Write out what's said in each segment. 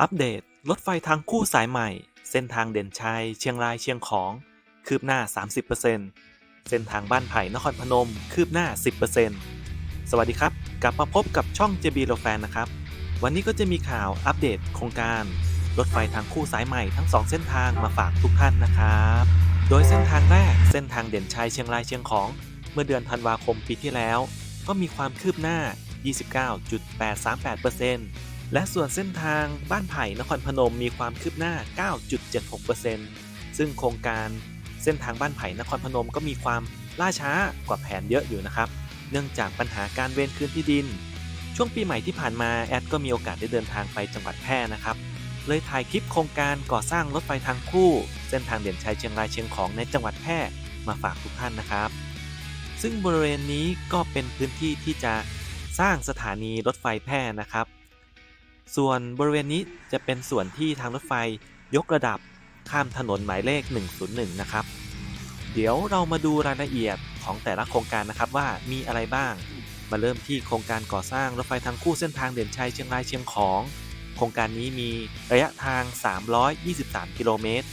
อัปเดต รถไฟทางคู่สายใหม่ เส้นทางเด่นชัย เชียงรายเชียงของ คืบหน้า 30%เส้นทางบ้านไผ่นครพนม คืบหน้า 10%สวัสดีครับ กลับมาพบกับช่อง JB r o Fan นะครับ วันนี้ก็จะมีข่าวอัปเดตโครงการ รถไฟทางคู่สายใหม่ทั้ง 2 เส้นทางมาฝากทุกท่านนะครับ โดยเส้นทางแรกเส้นทางเด่นชัยเชียงรายเชียงของ เมื่อเดือนธันวาคมปีที่แล้ว ก็มีความคืบหน้า 29.838% และส่วนเส้นทางบ้านไผ่นครพนมมีความคืบหน้า 9.76%ซึ่งโครงการเส้นทางบ้านไผ่นครพนมก็มีความล่าช้ากว่าแผนเยอะอยู่นะครับ เนื่องจากปัญหาการเวนคืนที่ดิน ช่วงปีใหม่ที่ผ่านมาแอดก็มีโอกาสได้เดินทางไปจังหวัดแพร่นะครับ เลยถ่ายคลิปโครงการก่อสร้างรถไฟทางคู่ เส้นทางเด่นชัยเชียงรายเชียงของในจังหวัดแพร่มาฝากทุกท่านนะครับ ซึ่งบริเวณนี้ก็เป็นพื้นที่ที่จะสร้างสถานีรถไฟแพร่นะครับ ส่วนบริเวณนี้จะเป็นส่วนที่ทางรถไฟยกระดับข้ามถนนหมายเลข 101 นะครับ เดี๋ยวเรามาดูรายละเอียดของแต่ละโครงการนะครับว่ามีอะไรบ้าง มาเริ่มที่โครงการก่อสร้างรถไฟทางคู่เส้นทางเด่นชัยเชียงรายเชียงของ โครงการนี้มีระยะทาง 323 กิโลเมตร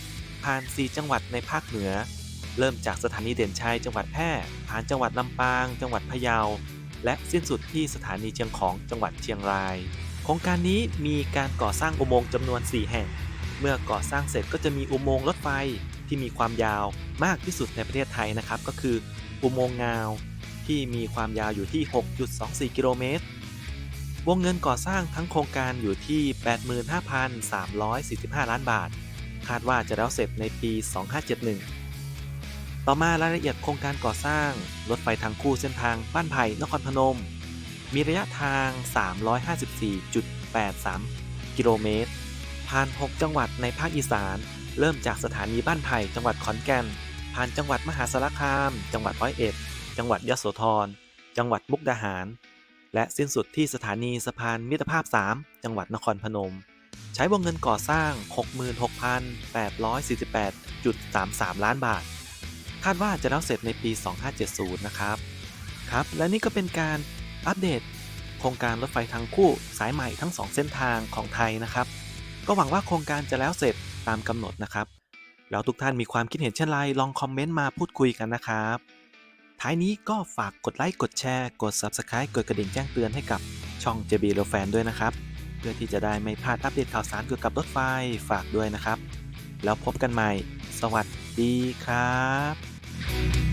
ผ่าน 4 จังหวัดในภาคเหนือ เริ่มจากสถานีเด่นชัยจังหวัดแพร่ ผ่านจังหวัดลำปาง จังหวัดพะเยา และสิ้นสุดที่สถานีเชียงของจังหวัดเชียงราย รงการนี้มีการก่อสร้างอุโมงค์จำนวน 4 แห่ง เมื่อก่อสร้างเสร็จก็จะมีอุโมงค์รถไฟที่มีความยาวมากที่สุดในประเทศไทยนะครับ ก็คืออุโมงค์งาวที่มีความยาวอยู่ที่ 6.24 กิโลเมตร วงเงินก่อสร้างทั้งโครงการอยู่ที่ 85,345 ล้านบาท คาดว่าจะแล้วเสร็จในปี 2571 ต่อมารายละเอียดโครงการก่อสร้างรถไฟทางคู่เส้นทางบ้านไผ่นครพนม มีระยะทาง 354.83 กิโลเมตร ผ่าน 6 จังหวัดในภาคอีสาน เริ่มจากสถานีบ้านไผ่จังหวัดขอนแก่น ผ่านจังหวัดมหาสารคาม จังหวัดร้อยเอ็ด จังหวัดยโสธร จังหวัดมุกดาหาร และสิ้นสุดที่สถานีสะพานมิตรภาพ 3 จังหวัดนครพนม ใช้วงเงินก่อสร้าง 66,848.33 ล้านบาท คาดว่าจะแล้วเสร็จในปี 2570 นะครับ ครับ และนี่ก็เป็นการ อัปเดต โครงการรถไฟทางคู่สายใหม่ทั้ง 2 เส้นทางของไทยนะครับ ก็หวังว่าโครงการจะแล้วเสร็จตามกำหนดนะครับ แล้วทุกท่านมีความคิดเห็นเช่นไรลองคอมเมนต์มาพูดคุยกันนะครับ ท้ายนี้ก็ฝากกดไลค์กดแชร์ กด Subscribe กดกระดิ่งแจ้งเตือนให้กับช่อง JB r e Fan ด้วยนะครับ เพื่อที่จะได้ไม่พลาดอัปเดตข่าวสารเกี่ยวกับรถไฟฝากด้วยนะครับ แล้วพบกันใหม่ สวัสดีครับ